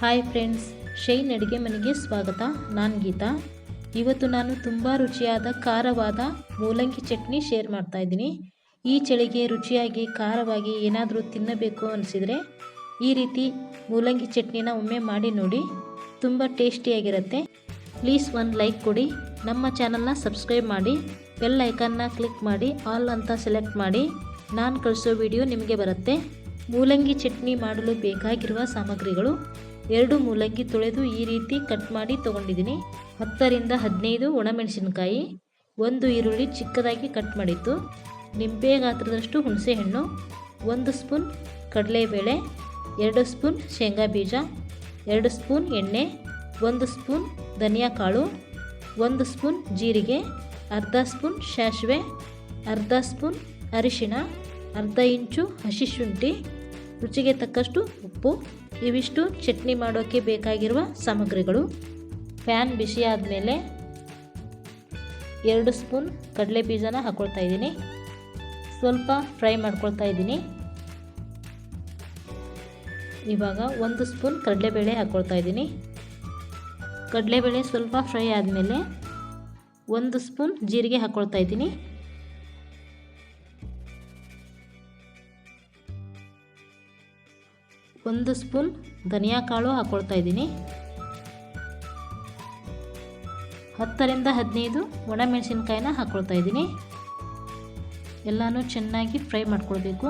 Hi friends shine ಅಡುಗೆ ಮನೆಗೆ ಸ್ವಾಗತ. ನಾನು ಗೀತಾ. ಇವತ್ತು ನಾನು ತುಂಬ ರುಚಿಯಾದ ಖಾರವಾದ ಮೂಲಂಗಿ ಚಟ್ನಿ ಶೇರ್ ಮಾಡ್ತಾ ಇದ್ದೀನಿ. ಈ ಚಳಿಗೆ ರುಚಿಯಾಗಿ, ಖಾರವಾಗಿ ಏನಾದರೂ ತಿನ್ನಬೇಕು ಅನಿಸಿದರೆ ಈ ರೀತಿ ಮೂಲಂಗಿ ಚಟ್ನಿನ ಒಮ್ಮೆ ಮಾಡಿ ನೋಡಿ. ತುಂಬ ಟೇಸ್ಟಿಯಾಗಿರುತ್ತೆ ಪ್ಲೀಸ್ ಒಂದು ಲೈಕ್ ಕೊಡಿ. ನಮ್ಮ ಚಾನಲ್ನ ಸಬ್ಸ್ಕ್ರೈಬ್ ಮಾಡಿ. ಬೆಲ್ ಐಕನ್ನ ಕ್ಲಿಕ್ ಮಾಡಿ. ಆಲ್ ಅಂತ ಸೆಲೆಕ್ಟ್ ಮಾಡಿ. ನಾನು ಕಳಿಸೋ ವಿಡಿಯೋ ನಿಮಗೆ ಬರುತ್ತೆ. ಮೂಲಂಗಿ ಚಟ್ನಿ ಮಾಡಲು ಬೇಕಾಗಿರುವ ಸಾಮಗ್ರಿಗಳು. ಎರಡು ಮೂಲಂಗಿ ತೊಳೆದು ಈ ರೀತಿ ಕಟ್ ಮಾಡಿ ತೊಗೊಂಡಿದ್ದೀನಿ. ಹತ್ತರಿಂದ ಹದಿನೈದು ಒಣಮೆಣಸಿನಕಾಯಿ, ಒಂದು ಈರುಳ್ಳಿ ಚಿಕ್ಕದಾಗಿ ಕಟ್ ಮಾಡಿತ್ತು ನಿಂಬೆ ಗಾತ್ರದಷ್ಟು ಹುಣಸೆಹಣ್ಣು, ಒಂದು ಸ್ಪೂನ್ ಕಡಲೆಬೇಳೆ, ಎರಡು ಸ್ಪೂನ್ ಶೇಂಗಾ ಬೀಜ, ಎರಡು ಸ್ಪೂನ್ ಎಣ್ಣೆ, ಒಂದು ಸ್ಪೂನ್ ಧನಿಯಾ ಕಾಳು, ಒಂದು ಸ್ಪೂನ್ ಜೀರಿಗೆ, ಅರ್ಧ ಸ್ಪೂನ್ ಸಾಸಿವೆ ಅರ್ಧ ಸ್ಪೂನ್ ಅರಿಶಿಣ, ಅರ್ಧ ಇಂಚು ಹಸಿ ಶುಂಠಿ, ರುಚಿಗೆ ತಕ್ಕಷ್ಟು ಉಪ್ಪು. ಇವಿಷ್ಟು ಚಟ್ನಿ ಮಾಡೋಕ್ಕೆ ಬೇಕಾಗಿರುವ ಸಾಮಗ್ರಿಗಳು. ಪ್ಯಾನ್ ಬಿಸಿ ಆದಮೇಲೆ ಎರಡು ಸ್ಪೂನ್ ಕಡಲೆ ಬೀಜನ ಹಾಕ್ಕೊಳ್ತಾ ಇದ್ದೀನಿ. ಸ್ವಲ್ಪ ಫ್ರೈ ಮಾಡ್ಕೊಳ್ತಾ ಇದ್ದೀನಿ. ಇವಾಗ ಒಂದು ಸ್ಪೂನ್ ಕಡಲೆಬೇಳೆ ಹಾಕ್ಕೊಳ್ತಾ ಇದ್ದೀನಿ. ಕಡಲೆಬೇಳೆ ಸ್ವಲ್ಪ ಫ್ರೈ ಆದಮೇಲೆ ಒಂದು ಸ್ಪೂನ್ ಜೀರಿಗೆ ಹಾಕ್ಕೊಳ್ತಾ ಇದ್ದೀನಿ. ಒಂದು ಸ್ಪೂನ್ ಧನಿಯಾ ಕಾಳು ಹಾಕ್ಕೊಳ್ತಾ ಇದ್ದೀನಿ. ಹತ್ತರಿಂದ ಹದಿನೈದು ಒಣಮೆಣಸಿನ್ಕಾಯಿನ ಹಾಕ್ಕೊಳ್ತಾ ಇದ್ದೀನಿ. ಎಲ್ಲನೂ ಚೆನ್ನಾಗಿ ಫ್ರೈ ಮಾಡ್ಕೊಳ್ಬೇಕು.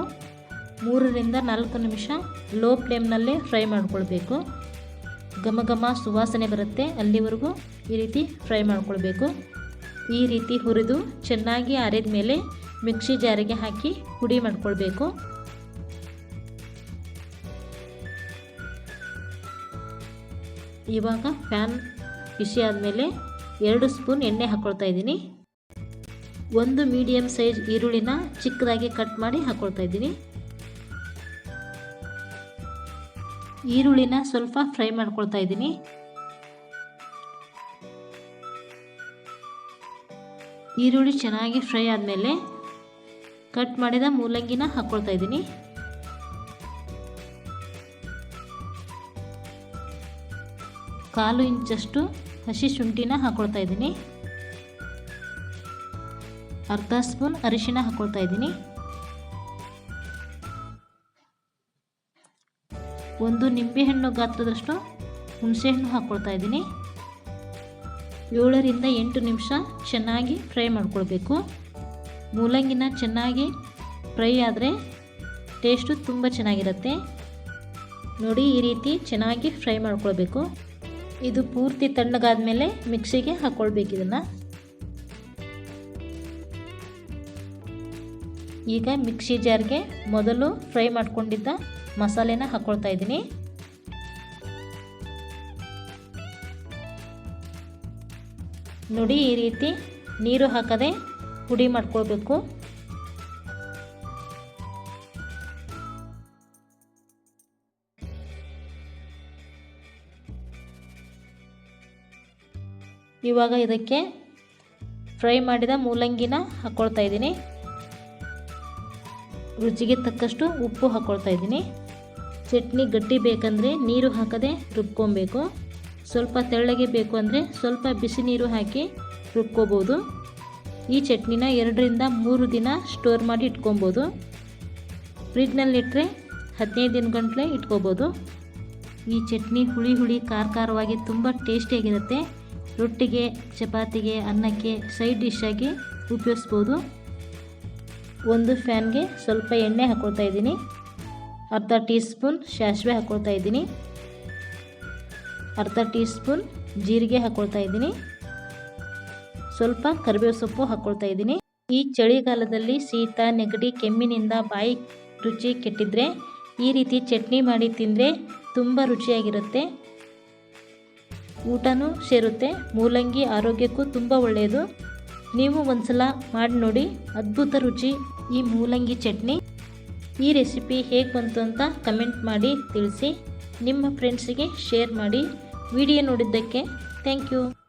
ಮೂರರಿಂದ ನಾಲ್ಕು ನಿಮಿಷ ಲೋ ಫ್ಲೇಮ್ನಲ್ಲೇ ಫ್ರೈ ಮಾಡ್ಕೊಳ್ಬೇಕು. ಘಮ ಘಮ ಸುವಾಸನೆ ಬರುತ್ತೆ ಅಲ್ಲಿವರೆಗೂ ಈ ರೀತಿ ಫ್ರೈ ಮಾಡ್ಕೊಳ್ಬೇಕು. ಈ ರೀತಿ ಹುರಿದು ಚೆನ್ನಾಗಿ ಆರಿದ ಮೇಲೆ ಮಿಕ್ಸಿ ಜಾರಿಗೆ ಹಾಕಿ ಪುಡಿ ಮಾಡ್ಕೊಳ್ಬೇಕು. ಇವಾಗ ಫ್ಯಾನ್ ಬಿಸಿ ಆದಮೇಲೆ ಎರಡು ಸ್ಪೂನ್ ಎಣ್ಣೆ ಹಾಕ್ಕೊಳ್ತಾ ಇದ್ದೀನಿ. ಒಂದು ಮೀಡಿಯಮ್ ಸೈಜ್ ಈರುಳ್ಳಿನ ಚಿಕ್ಕದಾಗಿ ಕಟ್ ಮಾಡಿ ಹಾಕ್ಕೊಳ್ತಾ ಇದ್ದೀನಿ. ಈರುಳ್ಳಿನ ಸ್ವಲ್ಪ ಫ್ರೈ ಮಾಡ್ಕೊಳ್ತಾ ಇದ್ದೀನಿ. ಈರುಳ್ಳಿ ಚೆನ್ನಾಗಿ ಫ್ರೈ ಆದಮೇಲೆ ಕಟ್ ಮಾಡಿದ ಮೂಲಂಗಿನ ಹಾಕ್ಕೊಳ್ತಾ ಇದ್ದೀನಿ. ಕಾಲು ಇಂಚಷ್ಟು ಹಸಿ ಶುಂಠಿನ ಹಾಕ್ಕೊಳ್ತಾ ಇದ್ದೀನಿ. ಅರ್ಧ ಸ್ಪೂನ್ ಅರಿಶಿನ ಹಾಕ್ಕೊಳ್ತಾ ಇದ್ದೀನಿ. ಒಂದು ನಿಂಬೆಹಣ್ಣು ಗಾತ್ರದಷ್ಟು ಹುಣಸೆಹಣ್ಣು ಹಾಕ್ಕೊಳ್ತಾ ಇದ್ದೀನಿ. ಏಳರಿಂದ ಎಂಟು ನಿಮಿಷ ಚೆನ್ನಾಗಿ ಫ್ರೈ ಮಾಡ್ಕೊಳ್ಬೇಕು. ಮೂಲಂಗಿನ ಚೆನ್ನಾಗಿ ಫ್ರೈ ಆದರೆ ಟೇಸ್ಟು ತುಂಬ ಚೆನ್ನಾಗಿರುತ್ತೆ. ನೋಡಿ ಈ ರೀತಿ ಚೆನ್ನಾಗಿ ಫ್ರೈ ಮಾಡ್ಕೊಳ್ಬೇಕು. ಇದು ಪೂರ್ತಿ ತಣ್ಣಗಾದ ಮೇಲೆ ಮಿಕ್ಸಿಗೆ ಹಾಕ್ಕೊಳ್ಬೇಕು ಇದನ್ನು. ಈಗ ಮಿಕ್ಸಿ ಜಾರ್ಗೆ ಮೊದಲು ಫ್ರೈ ಮಾಡ್ಕೊಂಡಿದ್ದ ಮಸಾಲೆನ ಹಾಕ್ಕೊಳ್ತಾ ಇದ್ದೀನಿ. ನೋಡಿ ಈ ರೀತಿ ನೀರು ಹಾಕದೆ ಪುಡಿ ಮಾಡ್ಕೊಳ್ಬೇಕು. ಇವಾಗ ಇದಕ್ಕೆ ಫ್ರೈ ಮಾಡಿದ ಮೂಲಂಗಿನ ಹಾಕ್ಕೊಳ್ತಾ ಇದ್ದೀನಿ. ರುಚಿಗೆ ತಕ್ಕಷ್ಟು ಉಪ್ಪು ಹಾಕ್ಕೊಳ್ತಾ ಇದ್ದೀನಿ. ಚಟ್ನಿ ಗಟ್ಟಿ ಬೇಕಂದರೆ ನೀರು ಹಾಕದೆ ರುಬ್ಕೊಬೇಕು. ಸ್ವಲ್ಪ ತೆಳ್ಳಗೆ ಬೇಕು ಅಂದರೆ ಸ್ವಲ್ಪ ಬಿಸಿ ನೀರು ಹಾಕಿ ರುಬ್ಕೋಬೋದು. ಈ ಚಟ್ನಿನ ಎರಡರಿಂದ ಮೂರು ದಿನ ಸ್ಟೋರ್ ಮಾಡಿ ಇಟ್ಕೊಬೋದು. ಫ್ರಿಡ್ಜ್ನಲ್ಲಿಟ್ಟರೆ ಹದಿನೈದು ದಿನ ಗಂಟಲೆ ಇಟ್ಕೋಬೋದು. ಈ ಚಟ್ನಿ ಹುಳಿ ಹುಳಿ ಖಾರ ಖಾರವಾಗಿ ತುಂಬ ಟೇಸ್ಟಿಯಾಗಿರುತ್ತೆ. ರೊಟ್ಟಿಗೆ, ಚಪಾತಿಗೆ, ಅನ್ನಕ್ಕೆ ಸೈಡ್ ಡಿಶ್ಶಾಗಿ ಉಪಯೋಗಿಸ್ಬೋದು. ಒಂದು ಫ್ಯಾನ್ಗೆ ಸ್ವಲ್ಪ ಎಣ್ಣೆ ಹಾಕ್ಕೊಳ್ತಾ ಇದ್ದೀನಿ. ಅರ್ಧ ಟೀ ಸ್ಪೂನ್ ಸಾಸಿವೆ ಹಾಕ್ಕೊಳ್ತಾ ಇದ್ದೀನಿ. ಅರ್ಧ ಟೀ ಸ್ಪೂನ್ ಜೀರಿಗೆ ಹಾಕ್ಕೊಳ್ತಾ ಇದ್ದೀನಿ. ಸ್ವಲ್ಪ ಕರಿಬೇವು ಸೊಪ್ಪು ಹಾಕ್ಕೊಳ್ತಾ ಇದ್ದೀನಿ. ಈ ಚಳಿಗಾಲದಲ್ಲಿ ಶೀತ, ನೆಗಡಿ, ಕೆಮ್ಮಿನಿಂದ ಬಾಯಿ ರುಚಿ ಕೆಟ್ಟಿದ್ರೆ ಈ ರೀತಿ ಚಟ್ನಿ ಮಾಡಿ ತಿಂದರೆ ತುಂಬ ರುಚಿಯಾಗಿರುತ್ತೆ. ಊಟನೂ ಸೇರುತ್ತೆ. ಮೂಲಂಗಿ ಆರೋಗ್ಯಕ್ಕೂ ತುಂಬ ಒಳ್ಳೆಯದು ನೀವು ಒಂದ್ಸಲ ಮಾಡಿ ನೋಡಿ. ಅದ್ಭುತ ರುಚಿ ಈ ಮೂಲಂಗಿ ಚಟ್ನಿ. ಈ ರೆಸಿಪಿ ಹೇಗೆ ಬಂತು ಅಂತ ಕಮೆಂಟ್ ಮಾಡಿ ತಿಳಿಸಿ. ನಿಮ್ಮ ಫ್ರೆಂಡ್ಸಿಗೆ ಶೇರ್ ಮಾಡಿ. ವಿಡಿಯೋ ನೋಡಿದ್ದಕ್ಕೆ ಥ್ಯಾಂಕ್ ಯು.